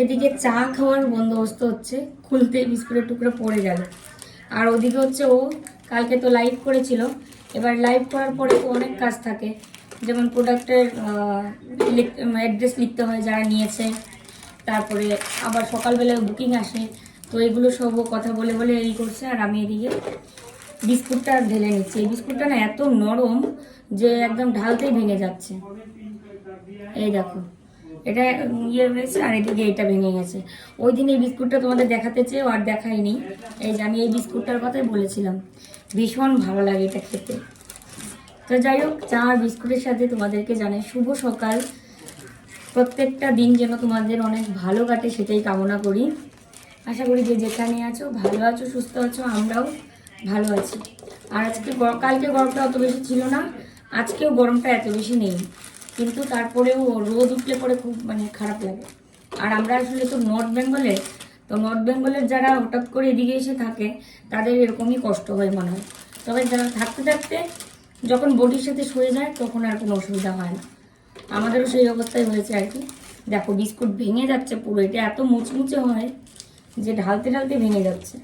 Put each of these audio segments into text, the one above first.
এদিকে চা খাওয়ার বন্দোবস্ত হচ্ছে, খুলতে বিস্কুটের টুকরো পড়ে গেল। আর ওদিকে হচ্ছে ও, কালকে তো লাইভ করেছিল। এবার লাইভ করার পরে তো অনেক কাজ থাকে। যেমন প্রোডাক্টের অ্যাড্রেস লিখতে হয় যারা নিয়েছে। তারপরে আবার সকালবেলায় বুকিং আসে। তো এগুলো সব কথা বলে বলে এই করছে আর আমি এদিকে বিস্কুটটা ঢেলে নিচ্ছি। এই বিস্কুটটা না এত নরম যে একদম ঢালতেই ভেঙে যাচ্ছে। এই দেখো। এটা ইয়ে হয়েছে আর এদিকে এটা ভেঙে গেছে। ওই দিন এই বিস্কুটটা তোমাদের দেখাতে চেয়েও আর দেখাইনি। এই যে আমি এই বিস্কুটটার কথাই বলেছিলাম। ভীষণ ভালো লাগে এটা খেতে। তো যাই হোক, চা আর বিস্কুটের সাথে তোমাদেরকে জানাই শুভ সকাল। প্রত্যেকটা দিন যেন তোমাদের অনেক ভালো কাটে সেটাই কামনা করি। আশা করি যে যেখানে আছো, ভালো আছো, সুস্থ আছো, আমরাও ভালো আছি। আর আজকে কালকে গরমটা অত বেশি ছিল না। আজকেও গরমটা এত বেশি নেই। কিন্তু তারপরেও রোদ উঠলে পরে খুব মানে খারাপ লাগে। আর আমরা আসলে তো নর্থ বেঙ্গলে তো নর্থ বেঙ্গলের যারা হঠাৎ করে এদিকে এসে থাকে, তাদের এরকমই কষ্ট হয় মনে হয়। তবে যারা থাকতে থাকতে যখন বডির সাথে সয়ে যায়, তখন আর কোনো অসুবিধা হয় না। আমাদেরও সেই অবস্থায় হয়েছে আর কি। দেখো, বিস্কুট ভেঙে যাচ্ছে পুরো, এটা এত মুচমুচে হয় যে ঢালতে ঢালতে ভেঙে যাচ্ছে।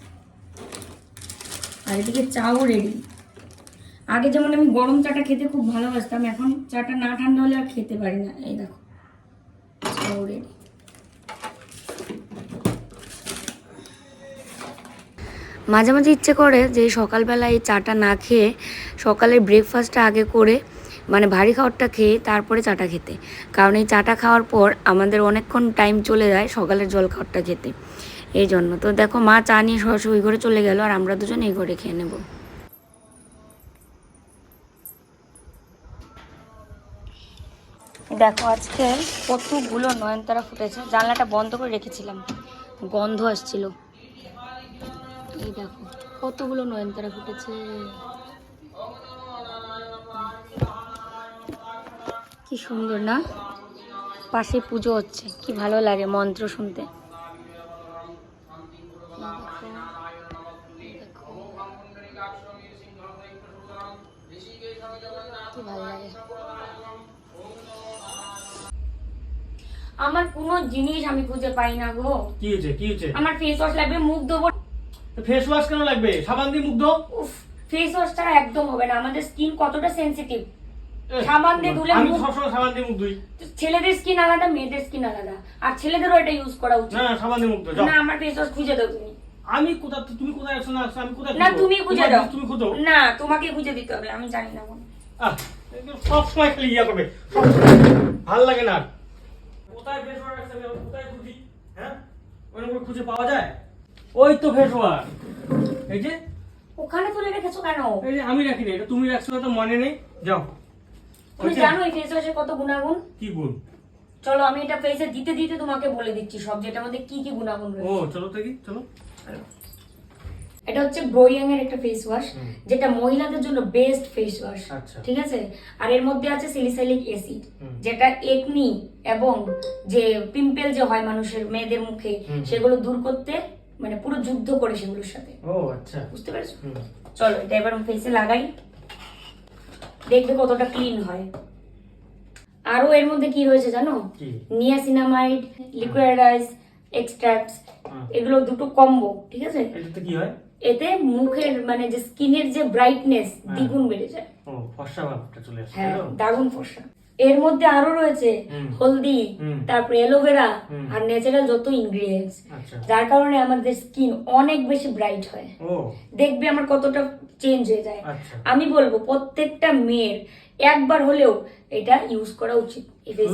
আর এদিকে চাও রেডি আগে যেমন আমি গরম চাটা খেতে খুব ভালোবাসতাম, এখন চাটা না ঠান্ডা হলে আর খেতে পারি না। এই দেখো মাঝে মাঝে ইচ্ছে করে যে সকালবেলা এই চাটা না খেয়ে সকালের ব্রেকফাস্টটা আগে করে মানে ভারী খাবারটা খেয়ে তারপরে চাটা খেতে। কারণ এই চাটা খাওয়ার পর আমাদের অনেকক্ষণ টাইম চলে যায় সকালের জল খাবারটা খেতে। এই জন্য। তো দেখো মা চা নিয়ে সরাসরি ঘরে চলে গেল আর আমরা দুজন এই ঘরে খেয়ে নেব। দেখো আজকে কতগুলো নয়নতারা ফুটেছে। জানলাটা বন্ধ করে রেখেছিলাম। গন্ধ আসছিল। এই দেখো, কতগুলো নয়নতারা ফুটেছে। কি সুন্দর না? পাশে পুজো হচ্ছে, কি ভালো লাগে মন্ত্র শুনতে। আমার কোনো জিনিস আমি খুঁজে পাই না গো। কি হয়েছে কি হয়েছে? আমার ফেস ওয়াশ লাগবে মুখ ধোবো। ফেস ওয়াশ কেন লাগবে? সাবান দিয়ে মুখ ধো। উফ ফেস ওয়াশ ছাড়া একদম হবে না। আমাদের স্কিন কতটা সেনসিটিভ সাবান দিয়ে ধুলে আমি সবসময় সাবান দিয়ে মুখ ধুই। ছেলেদের স্কিন আলাদা মেয়েদের স্কিন আলাদা। আর ছেলেদেরও এটা ইউজ করা উচিত। না সাবান দিয়ে মুখ ধো না আমার ফেস ওয়াশ খুঁজে দাও তুমি। আমি কোথা তুমি কোথায় আছো? না আমি কোথায় না তুমি খুঁজে দাও। তুমি খুঁজো। না তোমাকে খুঁজে দিতে হবে আমি জানি না। কোন আহ, সব সময় খালি ইয়া করবে। ভালো লাগে না। কোথায় ফেস ওয়াশ আছে আমি কোথায় খুঁজি? হ্যাঁ? ওরকম খুঁজে পাওয়া যায়? ওই তো ফেস ওয়াশ এই যে? ওখানে তুলে রেখেছো কেন? এই যে আমি রাখিনি এটা তুমি রাখছো তো মনে নেই। যাও। তুমি জানো এই ফেস ওয়াশের কত গুণাগুণ? কি গুণ? চলো আমি এটা ফেসে দিতে দিতে তোমাকে বলে দিচ্ছি সব যেটার মধ্যে কি কি গুণাগুণ ও রয়েছে। চলো দেখি চলো। এটা হচ্ছে ব্রোয়াং এর একটা ফেস ওয়াশ যেটা মহিলাদের জন্য বেস্ট ফেস ওয়াশ। ঠিক আছে? আর এর মধ্যে আছে সিলিসাইলিক অ্যাসিড যেটা একনি এবং যে পিম্পল যে হয় মানুষের মেয়েদের মুখে সেগুলো দূর করতে মানে পুরো যুদ্ধ করে সেগুলোর সাথে। ও আচ্ছা। বুঝতে পেরেছ? চলো এটা এবার ফেসে লাগাই। দেখবে কতটা ক্লিন হয়। আরও এর মধ্যে কি রয়েছে জানো? Niacinamide liquidize extracts. এগুলো দুটো কম্বো ঠিক আছে? এটাতে কি হয়? এতে মুখের মানে যে স্কিনের যে ব্রাইটনেস হ্যাঁ। দ্বিগুণ বেড়ে যায়। ও ফর্সা ভাবটা চলে আসছে হ্যাঁ দারুণ ফর্সা। এর মধ্যে আরও রয়েছে হলদি। তারপরে অ্যালোভেরা আর ন্যাচারাল যত ইনগ্রিডিয়েন্টস আচ্ছা। যার কারণে আমাদের স্কিন অনেক বেশি ব্রাইট হয়। দেখবে আমার কতটা চেঞ্জ হয়ে যায়। আচ্ছা। আমি বলব প্রত্যেকটা মেয়ের একবার হলেও এটা ইউজ করা উচিত। ফেস?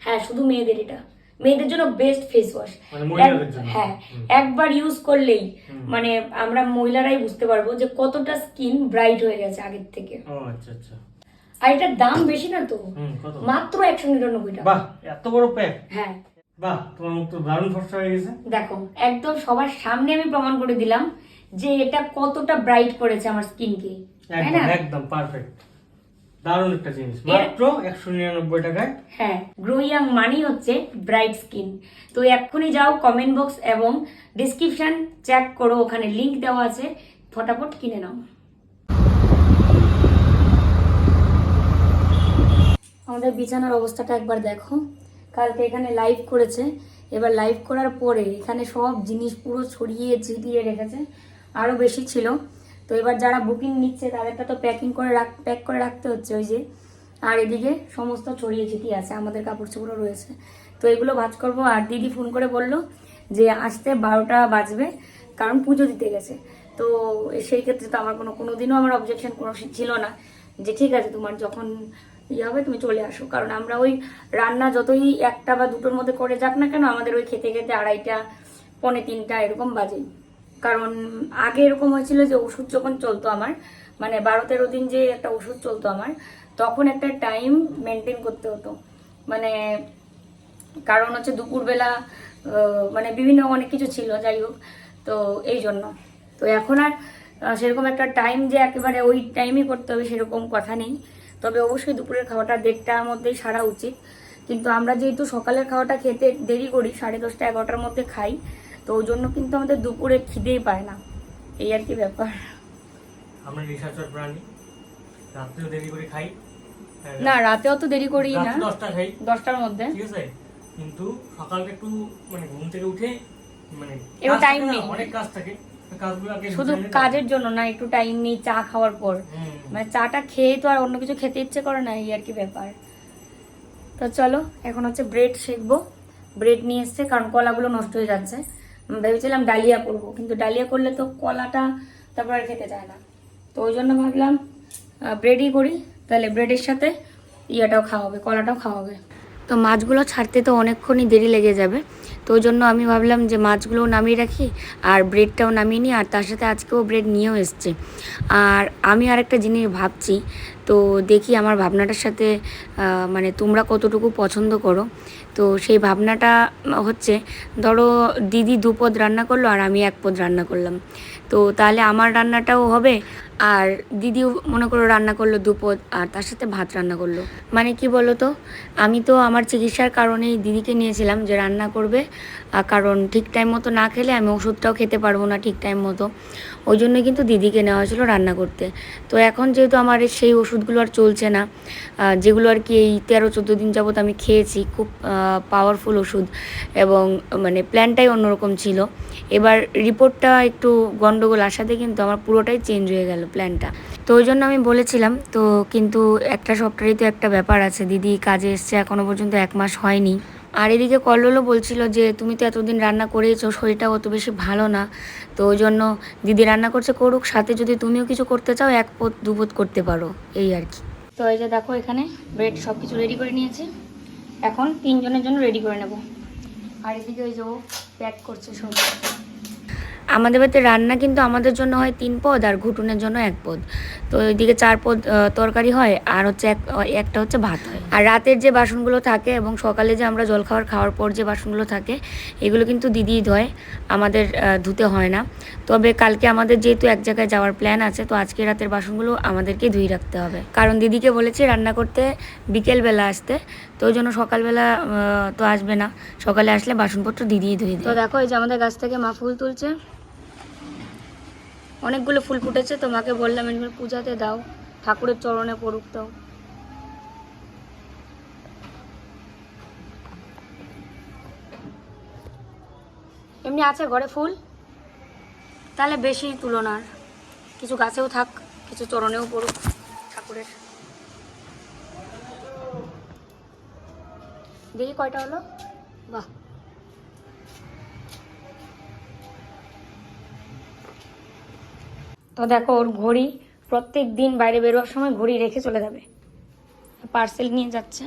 হ্যাঁ শুধু মেয়েদের এটা। মেয়েদের জন্য বেস্ট ফেস ওয়াশ? হ্যাঁ একবার ইউজ করলেই মানে আমরা মহিলারাই বুঝতে পারব যে কতটা স্কিন ব্রাইট হয়ে গেছে আগের থেকে। আচ্ছা আচ্ছা। আর এটার দাম বেশি না তো? মাত্র একশো নিরানব্বই টাকা। বাহ এত বড় প্যাক হ্যাঁ। বাহ তোমার মুখ তো দারুণ ফর্সা হয়ে গেছে। দেখো একদম সবার সামনে আমি প্রমাণ করে দিলাম যে এটা কতটা ব্রাইট করেছে আমার স্কিনকে একদম একদম পারফেক্ট দারুণ একটা জিনিস। মাত্র একশো নিরানব্বই টাকায়। হ্যাঁ গ্রো ইয়াং মানি হচ্ছে ব্রাইট স্কিন তো এক্ষুনি যাও কমেন্ট বক্স এবং ডিসক্রিপশন চেক করো ওখানে লিংক দেওয়া আছে। ফটাফট কিনে নাও। আমাদের বিছানার অবস্থাটা একবার দেখো। কালকে এখানে লাইভ করেছে। এবার লাইভ করার পরে এখানে সব জিনিস পুরো ছড়িয়ে ছিটিয়ে রেখেছে। আরও বেশি ছিল। তো এবার যারা বুকিং নিচ্ছে, তাদেরটা তো প্যাকিং করে রাখ প্যাক করে রাখতে হচ্ছে ওই যে। আর এদিকে সমস্ত ছড়িয়ে ছিটিয়ে আছে, আমাদের কাপড় চোপড়ও রয়েছে। তো এগুলো ভাজ করব, আর দিদি ফোন করে বলল যে আসতে বারোটা বাজবে, কারণ পুজো দিতে গেছে। তো সেই ক্ষেত্রে তো আমার কোনো কোনো দিনও আমার অবজেকশন কোনো ছিল না যে ঠিক আছে তোমার যখন ইয়ে হবে তুমি চলে আসো। কারণ আমরা ওই রান্না যতই একটা বা দুটোর মধ্যে করে যাক না কেন, আমাদের ওই খেতে খেতে আড়াইটা, পৌনে তিনটা এরকম বাজে কারণ আগে এরকম হয়েছিল যে ওষুধ যখন চলতো আমার মানে বারো তেরো দিন যে একটা ওষুধ চলতো আমার, তখন একটা টাইম মেনটেন করতে হতো। মানে কারণ হচ্ছে দুপুরবেলা মানে বিভিন্ন অনেক কিছু ছিল, যাই হোক, তো এই জন্য। তো এখন আর সেরকম একটা টাইম যে একেবারে ওই টাইমই করতে হবে সেরকম কথা নেই। তবে অবশ্যই দুপুরের খাওয়াটা দেড়টার মধ্যেই সারা উচিত। কিন্তু আমরা যেহেতু সকালের খাওয়াটা খেতে দেরি করি, সাড়ে দশটা এগারোটার মধ্যে খাই তো ওই জন্য কিন্তু আমাদের দুপুরে খিদেই পায় না। এই আর কি ব্যাপার। আমরা নিশাচর প্রাণী। রাত্রেও দেরি করে খাই। হ্যাঁ, না রাতে অত দেরি করি না। দশটা খাই। দশটার মধ্যে। ঠিক আছে? কিন্তু সকালটা একটু মানে ঘুম থেকে উঠে মানে এবার না, নেই। অনেক কাজ থাকে। শুধু। কাজের জন্য না একটু টাইম নেই চা খাওয়ার পর। মানে চাটা খেয়ে তো আর অন্য কিছু খেতে ইচ্ছে করে না এই আর কি ব্যাপার। তো চলো এখন হচ্ছে ব্রেড শেখবো ব্রেড নিয়ে এসছে কারণ কলাগুলো নষ্ট হয়ে যাচ্ছে। ভেবেছিলাম ডালিয়া করব, কিন্তু ডালিয়া করলে তো কলাটা তারপর আর খেতে চায় না। তো ওই জন্য ভাবলাম ব্রেডই করি, তাহলে ব্রেডের সাথে ইয়েটাও খাওয়া হবে কলাটাও খাওয়া হবে তো মাছগুলো ছাড়তে তো অনেকক্ষণই দেরি লেগে যাবে, তো ওই জন্য আমি ভাবলাম যে মাছগুলো নামিয়ে রাখি, আর ব্রেডটাও নামিয়ে নিই, আর তার সাথে আজকেও ব্রেড নিয়েও এসছে। আর আমি আরেকটা জিনিস ভাবছি, তো দেখি আমার ভাবনাটার সাথে মানে তোমরা কতটুকু পছন্দ করো। তো সেই ভাবনাটা হচ্ছে, ধরো দিদি দুপদ রান্না করল আর আমি এক পদ রান্না করলাম। তো তাহলে আমার রান্নাটাও হবে? আর দিদিও মনে করো রান্না করল দুপদ, আর তার সাথে ভাত রান্না করল। মানে কি বলো তো আমি তো আমার চিকিৎসার কারণেই দিদিকে নিয়েছিলাম যে রান্না করবে কারণ ঠিক টাইম মতো না খেলে আমি ওষুধটাও খেতে পারব না ঠিক টাইম মতো। ওই জন্যই কিন্তু দিদিকে নেওয়া হয়েছিল রান্না করতে। তো এখন যেহেতু আমার সেই ওষুধগুলো আর চলছে না যেগুলো আর কি এই তেরো, চোদ্দ দিন যাবত আমি খেয়েছি, খুব পাওয়ারফুল ওষুধ এবং মানে প্ল্যানটাই অন্যরকম ছিল। এবার রিপোর্টটা একটু গন্ডগোল আসাতে কিন্তু আমার পুরোটাই চেঞ্জ হয়ে গেল। প্ল্যানটা তো ওই জন্য আমি বলেছিলাম, তো কিন্তু একটা সপ্তাহে তো একটা ব্যাপার আছে। দিদি কাজে এসছে এখনও পর্যন্ত এক মাস হয়নি। আর এদিকে কল্লোলও বলছিল যে, তুমি তো এতদিন রান্না করেইছো শরীরটা অত বেশি ভালো না। তো ওই জন্য দিদি রান্না করছে, করুক, সাথে যদি তুমিও কিছু করতে চাও, এক পদ দু পদ করতে পারো। এই আর কি। তো এই যে দেখো এখানে ব্রেড সব কিছু রেডি করে নিয়েছি। এখন তিনজনের জন্য রেডি করে নেব। আর এদিকে ওই যে ও প্যাক করছে সব আমাদের বাড়িতে রান্না কিন্তু আমাদের জন্য হয় তিন পদ আর ঘুটুনের জন্য এক পদ। তো ওইদিকে চার পদ তরকারি হয় আর হচ্ছে এক, একটা হচ্ছে ভাত হয়। আর রাতের যে বাসনগুলো থাকে এবং সকালে যে আমরা জলখাবার খাওয়ার পর যে বাসনগুলো থাকে, এগুলো কিন্তু দিদিই ধোয়, আমাদের ধুতে হয় না। তবে কালকে আমাদের যেহেতু এক জায়গায় যাওয়ার প্ল্যান আছে, তো আজকে রাতের বাসনগুলো আমাদেরকে ধুই রাখতে হবে। কারণ দিদিকে বলেছি রান্না করতে বিকেলবেলা আসতে, তো ওই জন্য সকালবেলা তো আসবে না। সকালে আসলে বাসনপত্র দিদিই ধুয়ে তো দেখো এই যে আমাদের গাছ থেকে মা ফুল তুলছে। অনেকগুলো ফুল ফুটেছে তো মাকে বললাম এগুলো পূজাতে দাও, ঠাকুরের চরণে পড়ুক তো এমনি আছে ঘরে ফুল? তাহলে বেশি তুলনার কিছু গাছেও থাক, কিছু চরণেও পড়ুক ঠাকুরের। দেখি কয়টা হলো? বাহ। তো দেখো, ওর ঘড়ি প্রত্যেক দিন বাইরে বেরোয়ার সময় ঘড়ি রেখে চলে যাবে। পার্সেল নিয়ে যাচ্ছে।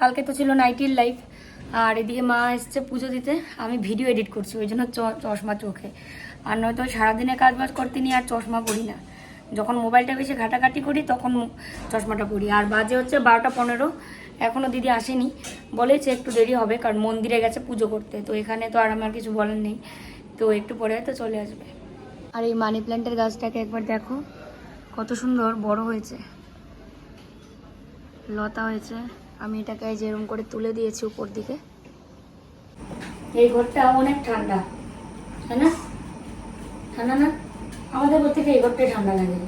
কালকে তো ছিল নাইটির লাইফ আর এদিকে মা এসছে পুজো দিতে। আমি ভিডিও এডিট করছি, ওই জন্য চশমা চোখে। আর নয়তো সারাদিনে কাজ বাজ করতে নিয়ে আর চশমা পরি না। যখন মোবাইলটা বেশি ঘাটাঘাটি করি, তখন চশমাটা পরি। আর বাজে হচ্ছে বারোটা পনেরো। এখনও দিদি আসেনি। বলেছে একটু দেরি হবে কারণ মন্দিরে গেছে পুজো করতে। তো এখানে তো আর আমার কিছু বলার নেই। তো একটু পরে হয়তো চলে আসবে। আর এই মানি প্ল্যান্টের গাছটাকে একবার দেখো কত সুন্দর বড় হয়েছে। লতা হয়েছে। আমি এটাকে এই যে এরকম করে তুলে দিয়েছি উপর দিকে। এই ঘরটা অনেক ঠান্ডা তাই না? ঠান্ডা না? আমাদের ঘর থেকে এই ঘরটাই ঠান্ডা লাগে।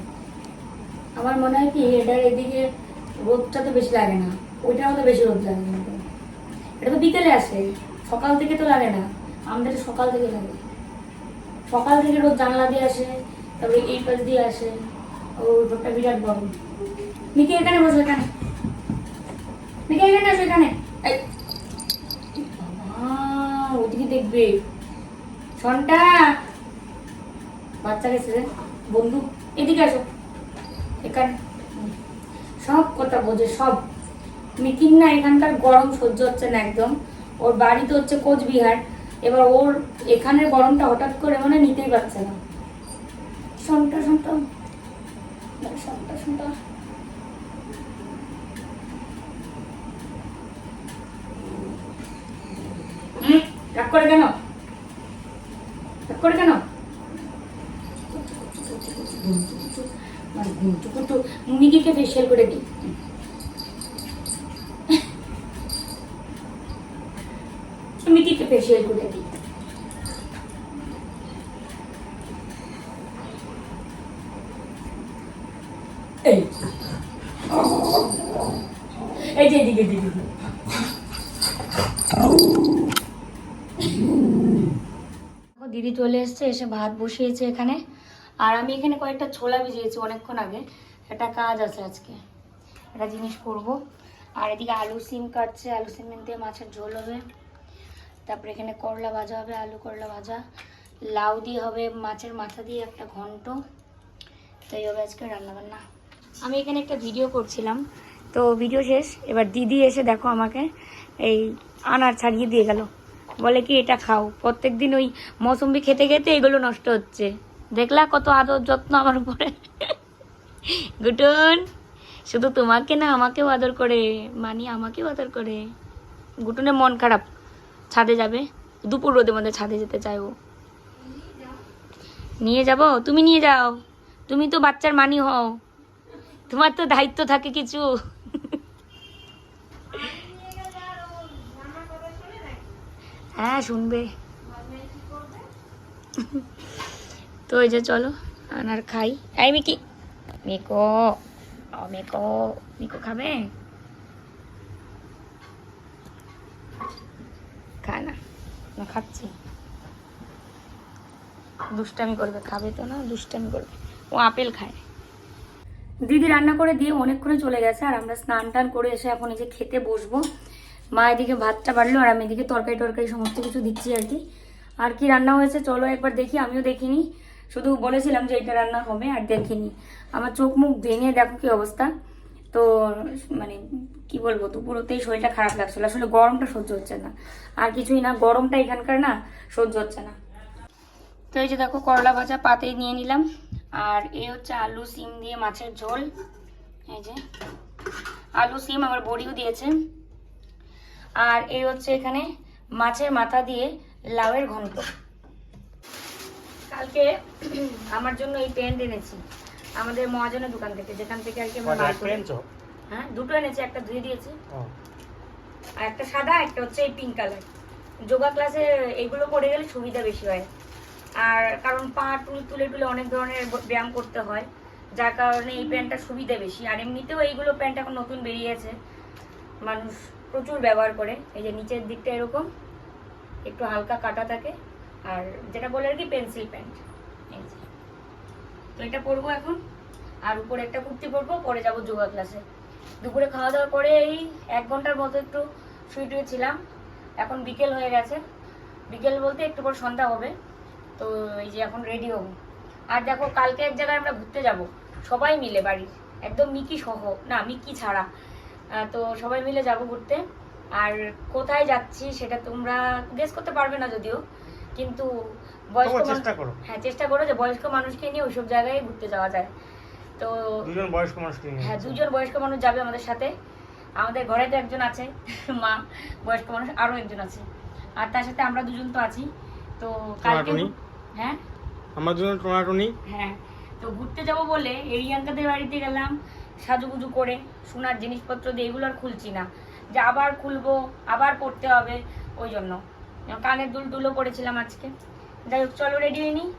আমার মনে হয় কি এটার এদিকে রোদটা তো বেশি লাগে না। ওইটার মতো বেশি রোদ লাগে এটা তো বিকেলে আসে, সকাল থেকে তো লাগে না, আমাদের সকাল থেকে লাগে। সকাল থেকে রোদ জানলা দিয়ে আসে, তারপরে এই পাশ দিয়ে আসে, ও রোদটা বিরাট বড়। মিকি এখানে বসো, এখানে। মিকি এখানে আসো, এখানে। ওদিকে দেখবে। সন্টা, বাচ্চা গেছে বন্ধু। এদিকে আসো, এখানে। সব কথা বোঝে, সব। মিকির না এখানকার গরম সহ্য হচ্ছে না একদম ওর বাড়ি তো হচ্ছে কোচবিহার এবার ওর এখানের গরমটা হঠাৎ করে মানে নিতেই পারছে না শোনটা করে কেন করে কেন মানে মিকিকে ফেসিয়াল করে দিই মিকিকে ফেসিয়াল করে দিই। এই। যে এদিকে এদিকে। দিদি চলে এসেছে, এসে ভাত বসিয়েছে এখানে। আর আমি এখানে কয়েকটা ছোলা ভিজিয়েছি অনেকক্ষণ আগে। একটা কাজ আছে আজকে। একটা জিনিস করব। আর এদিকে আলু সিম কাটছে, আলু সিম দিয়ে মাছের ঝোল হবে। তারপরে এখানে করলা ভাজা হবে, আলু করলা ভাজা। লাউ দিয়ে হবে মাছের মাথা দিয়ে একটা ঘন্ট। তো এই হবে আজকে রান্নাবান্না। আমি এখানে একটা ভিডিও করছিলাম। তো ভিডিও শেষ। এবার দিদি এসে দেখো আমাকে এই আনার ছাড়িয়ে দিয়ে গেল। বলে কি, এটা খাও। প্রত্যেক দিন ওই মৌসুম্বি খেতে খেতে এগুলো নষ্ট হচ্ছে। দেখলা কত আদর যত্ন আমার উপরে। গুটুন, শুধু তোমাকে না, আমাকেও আদর করে। মানি, আমাকেও আদর করে। গুটুনের মন খারাপ। ছাদে যাবে? দুপুর রোদের মধ্যে ছাদে যেতে চাই ও নিয়ে যাব? তুমি নিয়ে যাও। তুমি তো বাচ্চার মানি হও। তোমার তো দায়িত্ব থাকে কিছু। হ্যাঁ শুনবে। তো এই যে চলো, আনার খাই। এই মিকি। মিকো। ও মিকো। মিকো খাবে খায় না, খাচ্ছি। দুষ্টামি করবে, খাবে তো না, দুষ্টামি করবে। ও আপেল খায়। দিদি রান্না করে দিয়ে অনেকক্ষণে চলে গেছে, আর আমরা স্নান টান করে এসে এখন এই যে খেতে বসবো। মা এদিকে ভাতটা বাড়লো, আর আমি এদিকে তরকারি টরকারি সমস্ত কিছু দিচ্ছি আর কি। আর কি রান্না হয়েছে চলো একবার দেখি, আমিও দেখিনি। শুধু বলেছিলাম যে এটা রান্না হবে, আর দেখিনি। আমার চোখ মুখ ভেঙে দেখো কি অবস্থা। তো মানে কি বলব দুপুরতেই শরীরটা খারাপ লাগছিল। আসলে গরমটা সহ্য হচ্ছে না। আর কিছুই না গরমটা এখানকার না সহ্য হচ্ছে না। তো এই যে দেখো করলা ভাজা পাতেই নিয়ে নিলাম। আর এই হচ্ছে আলু সিম দিয়ে মাছের ঝোল। এই যে আলু সিম আমার বড়িও দিয়েছে। আর এই হচ্ছে এখানে মাছের মাথা দিয়ে লাউয়ের ঘন্ট। কালকে আমার জন্য এই প্যান্ট এনেছি আমাদের মহাজনের দোকান থেকে যেখান থেকে আর কি আমরা করি। হ্যাঁ দুটো এনেছি একটা ধুয়ে দিয়েছি। আর একটা সাদা একটা হচ্ছে এই পিঙ্ক কালার যোগা ক্লাসে এগুলো পরে গেলে সুবিধা বেশি হয়। আর কারণ পা টুল তুলে তুলে অনেক ধরনের ব্যায়াম করতে হয়। যার কারণে এই প্যান্টটা সুবিধা বেশি। আর এমনিতেও এইগুলো প্যান্ট এখন নতুন বেরিয়েছে। মানুষ প্রচুর ব্যবহার করে। এই যে নিচের দিকটা এরকম একটু হালকা কাটা থাকে। আর যেটা বলে আর কি পেন্সিল প্যান্ট এই যে। তো এটা পরবো এখন। আর উপরে একটা কুর্তি পরবো পরে যাব যোগা ক্লাসে দুপুরে খাওয়া দাওয়ার পরে এই এক ঘণ্টার মতো একটু শুয়ে টুয়ে ছিলাম। এখন বিকেল হয়ে গেছে। বিকেল বলতে একটু পর সন্ধ্যা হবে। তো এই যে এখন রেডি হব। আর দেখো কালকে এক জায়গায় আমরা ঘুরতে যাব। সবাই মিলে বাড়ির। একদম মিকি সহ। না মিকি ছাড়া। তো সবাই মিলে যাব ঘুরতে। আর কোথায় যাচ্ছি সেটা তোমরা গেস করতে পারবে না যদিও। কিন্তু বয়স্ক করো। হ্যাঁ চেষ্টা করো যে বয়স্ক মানুষকে নিয়ে ওইসব জায়গায় ঘুরতে যাওয়া যায়। তো দুজন বয়স্ক মানুষকে নিয়ে হ্যাঁ দুজন বয়স্ক মানুষ যাবে আমাদের সাথে। আমাদের ঘরে তো একজন আছে মা বয়স্ক মানুষ আরও একজন আছে। আর তার সাথে আমরা দুজন তো আছি। তো কালকে হ্যাঁ? আমরা দুজন টোনাটুনি? হ্যাঁ। তো ঘুরতে যাব বলে এরিয়াঙ্কাদের বাড়িতে গেলাম সাজুগুজু করে সোনার জিনিসপত্র দিয়ে এগুলো আর খুলছি না। যে আবার খুলবো আবার পড়তে হবে ওই জন্য। কানের দুল টুলও পড়েছিলাম আজকে। যাই হোক চলো রেডি হয়ে নিই।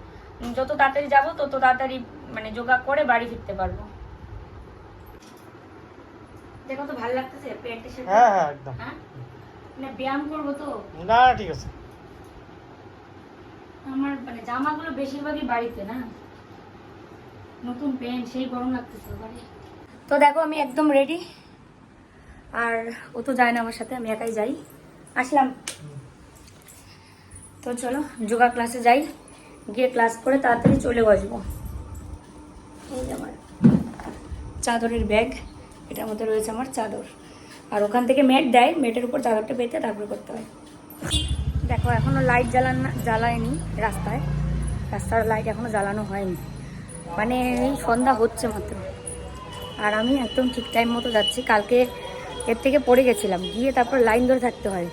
যত তাড়াতাড়ি যাব তত তাড়াতাড়ি মানে যোগা করে বাড়ি ফিরতে পারব। দেখো তো ভালো লাগতেছে প্যান্টের সাথে হ্যাঁ হ্যাঁ একদম। হ্যাঁ? না ব্যায়াম করব তো? না না, ঠিক আছে। আমার মানে জামাগুলো বেশিরভাগই বাড়িতে না? নতুন প্যান্ট সেই গরম লাগতেছে বাড়ি। তো দেখো আমি একদম রেডি আর ও তো যায় না আমার সাথে আমি একাই যাই। আসলাম। তো চলো যোগা ক্লাসে যাই। গিয়ে ক্লাস করে তাড়াতাড়ি চলে যে আমার চাদরের ব্যাগ এটার মধ্যে রয়েছে আমার চাদর। আর ওখান থেকে মেট দেয় মেটের উপর চাদরটা পেতে তারপরে করতে হয়। দেখো, এখনও লাইট জ্বালান জ্বালায়নি রাস্তায়। রাস্তার লাইট এখনও জ্বালানো হয়নি। মানে সন্ধ্যা হচ্ছে মাত্র। আর আমি একদম ঠিক টাইম মতো যাচ্ছি। কালকে এর থেকে পড়ে গেছিলাম। গিয়ে তারপর লাইন ধরে থাকতে হয়।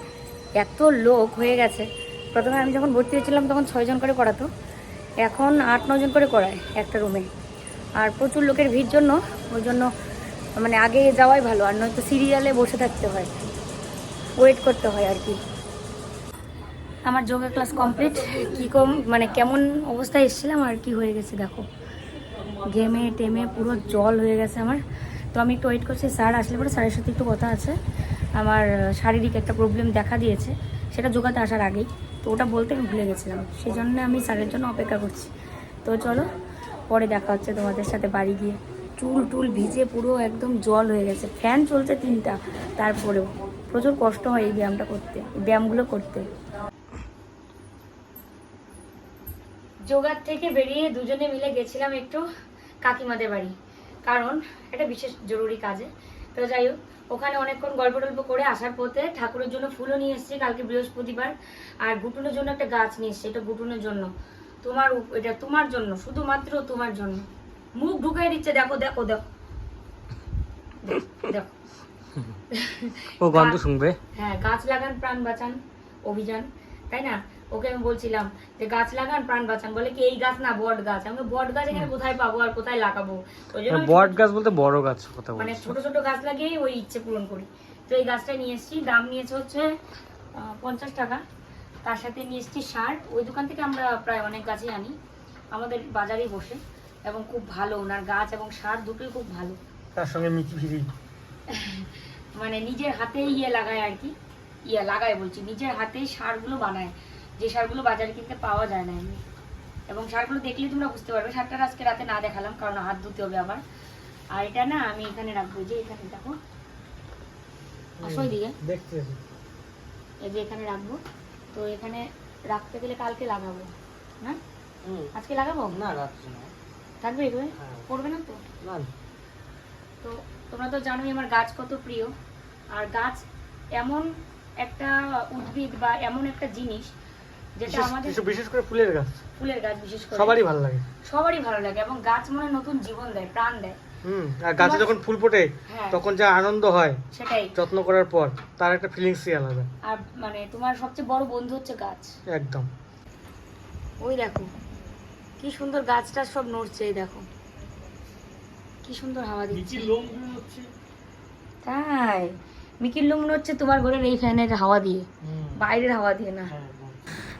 এত লোক হয়ে গেছে। প্রথমে আমি যখন ভর্তি হয়েছিলাম তখন ছয়জন করে করাতো এখন আট নজন করে করায় একটা রুমে আর প্রচুর লোকের ভিড় জন্য, ওই জন্য মানে আগে যাওয়াই ভালো, আর নয়তো সিরিয়ালে বসে থাকতে হয়। ওয়েট করতে হয় আর কি। আমার যোগা ক্লাস কমপ্লিট কী কম মানে কেমন অবস্থায় এসেছিলাম আর কি হয়ে গেছে দেখো। ঘেমে টেমে পুরো জল হয়ে গেছে আমার। তো আমি একটু ওয়েট করছি স্যার আসলে পরে স্যারের সাথে একটু কথা আছে। আমার শারীরিক একটা প্রবলেম দেখা দিয়েছে, সেটা যোগাতে আসার আগেই। তো ওটা বলতে আমি ভুলে গেছিলাম। সেই জন্য আমি স্যারের জন্য অপেক্ষা করছি। তো চলো, পরে দেখা হচ্ছে তোমাদের সাথে বাড়ি গিয়ে। চুল টুল ভিজে পুরো একদম জল হয়ে গেছে। ফ্যান চলছে তিনটা, তারপরেও প্রচুর কষ্ট হয় এই ব্যায়ামটা করতে, ব্যায়ামগুলো করতে। যোগার থেকে বেরিয়ে দুজনে মিলে গেছিলাম একটু কাকিমাদের বাড়ি। কারণ একটা বিশেষ জরুরি কাজে। তো যাই হোক ওখানে অনেকক্ষণ গল্প টল্প করে আসার পথে ঠাকুরের জন্য ফুলও নিয়ে এসেছি কালকে বৃহস্পতিবার আর গুটুনের জন্য একটা গাছ নিয়ে এসেছি এটা গুটুনের জন্য। তোমার এটা তোমার জন্য শুধুমাত্র তোমার জন্য। মুখ ঢুকাই দিচ্ছে দেখো দেখো দেখো। দেখো ও গন্ধ শুনবে? হ্যাঁ গাছ লাগান প্রাণ বাঁচান অভিযান তাই না? ওকে আমি বলছিলাম যে গাছ লাগান প্রাণ বাঁচান। বলে কি এই গাছ না বট গাছ। আমি বট গাছ এখানে কোথায় পাবো আর কোথায় লাগাবো? ওই জন্য বট গাছ বলতে বড় গাছ কথা মানে ছোট ছোট গাছ লাগিয়েই ওই ইচ্ছে পূরণ করি। তো এই গাছটা নিয়ে এসেছি। দাম নিয়েছে হচ্ছে পঞ্চাশ টাকা। তার সাথে নিয়ে এসেছি সার ওই দোকান থেকে আমরা প্রায় অনেক গাছই আনি। আমাদের বাজারেই বসে। এবং খুব ভালো ওনার গাছ এবং সার দুটোই খুব ভালো। তার সঙ্গে ফিরি। মানে নিজের হাতে ইয়ে লাগায় আর কি। ইয়ে লাগায় বলছি নিজের হাতেই সারগুলো বানায়। যে সারগুলো বাজারে কিনতে পাওয়া যায় না এমনি। এবং সারগুলো দেখলেই তোমরা বুঝতে পারবে। সারটা আজকে রাতে না দেখালাম কারণ হাত ধুতে হবে আবার। আর এটা না আমি এখানে রাখব যে এখানে দেখো। আসো এই যে এখানে রাখব। তো এখানে রাখতে গেলে কালকে লাগাবো না? আজকে লাগাবো? না রাখছি না। থাকবে এগুলো হ্যাঁ। করবে না তো? না। তো তোমরা তো জানোই আমার গাছ কত প্রিয়। আর গাছ এমন একটা উদ্ভিদ বা এমন একটা জিনিস যেটা আমাদের বিশেষ- বিশেষ করে ফুলের গাছ। ফুলের গাছ বিশেষ করে। সবারই ভালো লাগে। সবারই ভালো লাগে এবং গাছ মনে নতুন জীবন দেয় প্রাণ দেয়। হুম আর গাছে তোমার- যখন ফুল ফোটে হ্যাঁ। তখন যা আনন্দ হয় সেটাই। যত্ন করার পর তার একটা ফিলিংসই আলাদা। আর মানে তোমার সবচেয়ে বড় বন্ধু হচ্ছে গাছ। একদম। ওই দেখো কি সুন্দর গাছটা সব নড়ছে এই দেখো। কি সুন্দর হাওয়া দিচ্ছে। তাই মিকির লুম হচ্ছে তোমার ঘরের এই ফ্যানের হাওয়া দিয়ে। বাইরের হাওয়া দিয়ে না।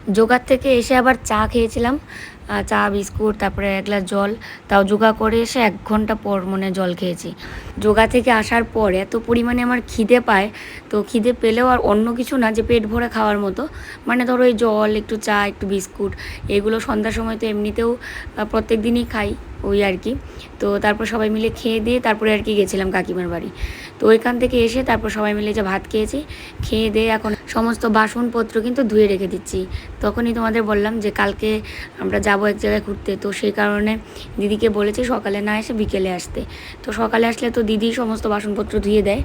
যোগার থেকে এসে আবার চা খেয়েছিলাম। চা, বিস্কুট, তারপরে এক গ্লাস জল, তাও যোগা করে এসে এক ঘণ্টা পর মনে জল খেয়েছি। যোগা থেকে আসার পর এত পরিমাণে আমার খিদে পায়, তো খিদে পেলেও আর অন্য কিছু না, যে পেট ভরে খাওয়ার মতো। মানে ধরো ওই জল, একটু চা, একটু বিস্কুট, এগুলো সন্ধ্যার সময় তো এমনিতেও প্রত্যেক দিনই খাই ওই আর কি। তো তারপর সবাই মিলে খেয়ে দিয়ে তারপরে আর কি গেছিলাম কাকিমার বাড়ি। তো ওইখান থেকে এসে তারপর সবাই মিলে যে ভাত খেয়েছি, খেয়ে দিয়ে এখন সমস্ত বাসনপত্র কিন্তু ধুয়ে রেখে দিচ্ছি। তখনই তোমাদের বললাম যে কালকে আমরা যাব এক জায়গায় ঘুরতে। তো সেই কারণে দিদিকে বলেছি সকালে না এসে বিকেলে আসতে। তো সকালে আসলে তো দিদি সমস্ত বাসনপত্র ধুয়ে দেয়।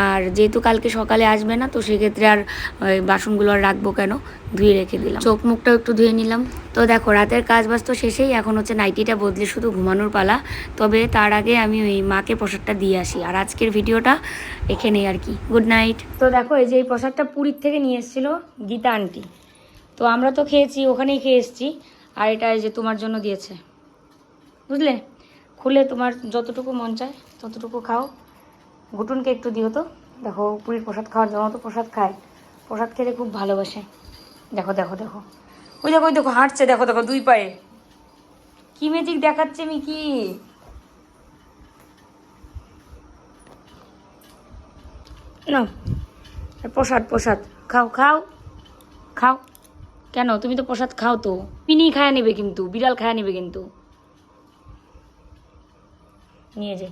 আর যেহেতু কালকে সকালে আসবে না তো সেক্ষেত্রে আর ওই বাসনগুলো আর রাখব কেন? ধুয়ে রেখে দিলাম। চোখ মুখটাও একটু ধুয়ে নিলাম। তো দেখো রাতের কাজ বাজ তো শেষেই। এখন হচ্ছে নাইটিটা বদলে শুধু ঘুমানোর পালা। তবে তার আগে আমি ওই মাকে প্রসাদটা দিয়ে আসি। আর আজকের ভিডিওটা এখানেই আর কি। Good night. তো দেখো এই যে এই প্রসাদটা পুরীর থেকে নিয়ে এসেছিল গীতা আন্টি। তো আমরা তো খেয়েছি ওখানেই খেয়ে এসেছি। আর এটা যে তোমার জন্য দিয়েছে। বুঝলে? খুলে তোমার যতটুকু মন চায়, ততটুকু খাও। ঘুটুনকে একটু দিও তো। দেখো, পুরীর প্রসাদ খাওয়ার জন্য তো প্রসাদ খায়। প্রসাদ খেতে খুব ভালোবাসে। দেখো দেখো দেখো। ওই দেখো ওই দেখো, হাঁটছে। দেখো দেখো, দুই পায়ে। কি ম্যাজিক দেখাচ্ছে, মিকি? না প্রসাদ প্রসাদ। খাও খাও। খাও। কেন? তুমি তো প্রসাদ খাও তো। পিনি খায়া নেবে কিন্তু, বিড়াল খায়া নেবে কিন্তু। নিয়ে যে।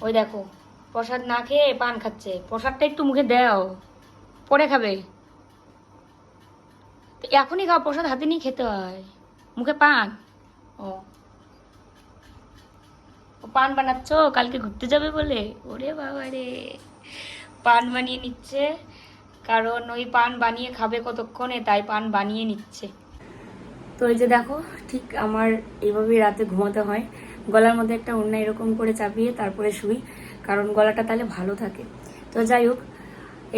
ওই দেখো, প্রসাদ না খেয়ে পান খাচ্ছে। প্রসাদটা একটু মুখে দাও, পরে খাবে। এখনই খাও, প্রসাদ হাতে নিয়ে খেতে হয়। মুখে পান। ও। পান বানাচ্ছ? কালকে ঘুরতে যাবে বলে? ওরে বাবা রে পান বানিয়ে নিচ্ছে। কারণ ওই পান বানিয়ে খাবে কতক্ষণে, তাই পান বানিয়ে নিচ্ছে। তো এই যে দেখো, ঠিক আমার এইভাবেই রাতে ঘুমাতে হয়। গলার মধ্যে একটা অন্য এরকম করে চাপিয়ে তারপরে শুই, কারণ গলাটা তাহলে ভালো থাকে। তো যাই হোক,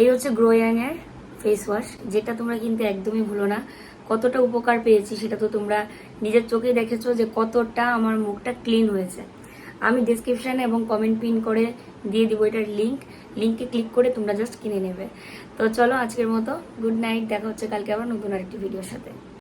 এই হচ্ছে গ্রোয়াংয়ের ফেস ওয়াশ যেটা তোমরা কিন্তু একদমই ভুলো না। কতটা উপকার পেয়েছি সেটা তো তোমরা নিজের চোখেই দেখেছ যে কতটা আমার মুখটা ক্লিন হয়েছে। আমি ডিসক্রিপশানে এবং কমেন্ট পিন করে দিয়ে দিব এটার লিঙ্ক লিঙ্কে ক্লিক করে তোমরা জাস্ট কিনে নেবে। তো চলো আজকের মতো গুড নাইট দেখা হচ্ছে কালকে আবার নতুন আরেকটি ভিডিওর সাথে।